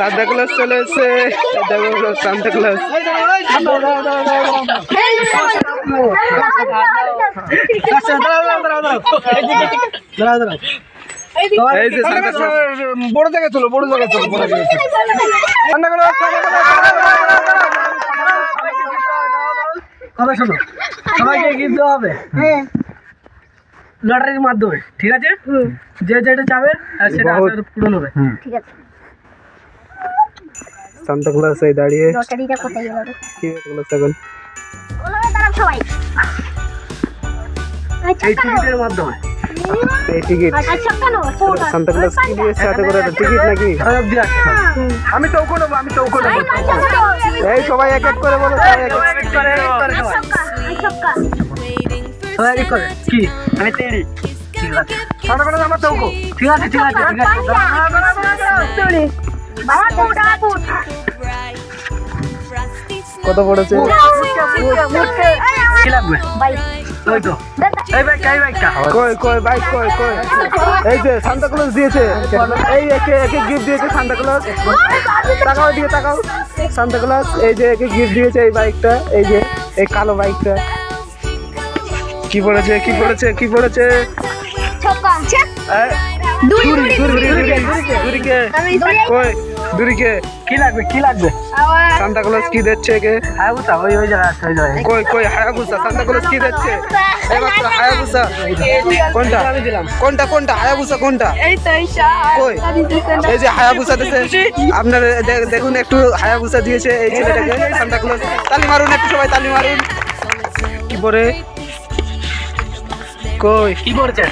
Santa Claus চলে এসছে। Santa Claus বড় জায়গায় চলো বড় জায়গায় চলো বড় জায়গায় কথা শোনো সবাইকে কিন্তু হবে। লটারির মাধ্যমে ঠিক আছে? যে যেটা যাবে আর সেটা পূরণ হবে। ঠিক আছে। সান্তা ক্লাস এই দাঁড়িয়ে কি ক্লাস এখন এই টিকিটের মাধ্যমে এই টিকিট আচ্ছা সান্তা ক্লাস কি দিয়েছে করে টিকিট নাকি আমি এই সবাই এক এক করে বলো সবাই এক এক করে, সবাই। এক করে কি আমি তেড়ি ঠিক আছে আমার চৌকো ঠিক আছে ঠিক আছে ঠিক আছে কত পড়েছে এই যে সান্তা ক্লজ দিয়েছে এই একে একে গিফট দিয়েছে সান্তা ক্লজ তাকাও দিয়ে তাকাও সান্তা ক্লজ এই যে একে গিফট দিয়েছে এই বাইকটা এই যে এই কালো বাইকটা কি পড়েছে কি পড়েছে কি পড়েছে ছক্কা ছুরি ছুরি দূরিকে কি লাগবে কি লাগবে? সান্তা ক্লজ কি দিচ্ছে একে? হ্যাঁ বুঝা ওই ওই জায়গায়। আছে ওই কই কই হায়াবুসা সান্তা ক্লজ কি দিচ্ছে? এই মাত্র হায়াবুসা কোনটা? আমি দিলাম কোনটা কোনটা? হায়াবুসা কোনটা? এই তো কই? এই যে হায়াবুসা দিয়েছে আপনার দেখুন একটু হায়াবুসা দিয়েছে এই ছেলেটাকে সান্তা ক্লজ। তালি মারুন একটু সবাই তালি মারুন। কি পরে? কই? কি করছে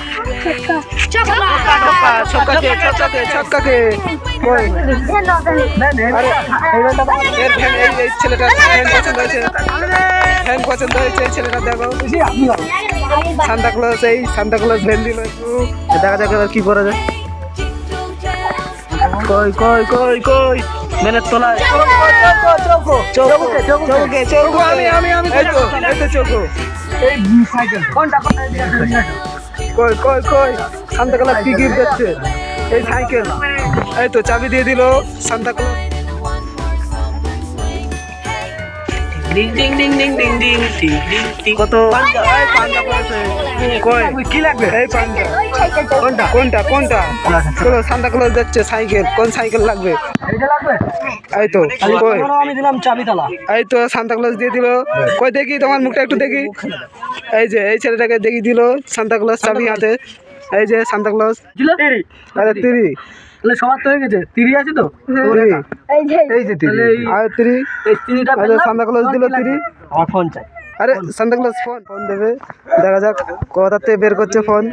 ছেলেটা পছন্দ হয়েছে। পছন্দ হয়েছে ছেলেটা দেখো। এই দেখা যাক এবার কি করা যায়। কই কই কই কই কই কই? সান্তাকলা কি গিফট যাচ্ছে এই সাইকেল। এই তো চাবি দিয়ে দিল সান্তাকলা কোনটা কোনটা কোনটা? Santa cycle. কোন সাইকেল লাগবে? এই তো কই? এই তো দিয়ে কই দেখি তোমার মুখটা একটু দেখি। এই যে এই ছেলেটাকে দেখি দিল সান্তা ক্লাস চাবি হাতে। এই যে সান্তা ক্লজ দিল তিরি। আরে তিরি। তাহলে সবার তো হয়ে গেছে। তিরি আছে তো? এই যে। এই যে। তিরি। আর তিরি। এই তিরিটা আরে সান্তা ক্লজ দিল তিরি। আমার ফোন চাই। আরে সান্তা ক্লজ ফোন। ফোন দেবে। দেখা যাক কোথাতে বের করছে ফোন।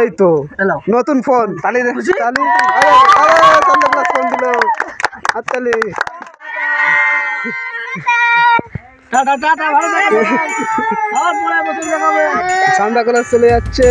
এই তো। নতুন ফোন। তালি তালি। আরে আরে সান্তা ক্লজ ফোন দিল। আর তালি। টাটা টাটা ভালো থাকো। আবার পরে বছর দেখাবে সান্তা ক্লজ চলে যাচ্ছে।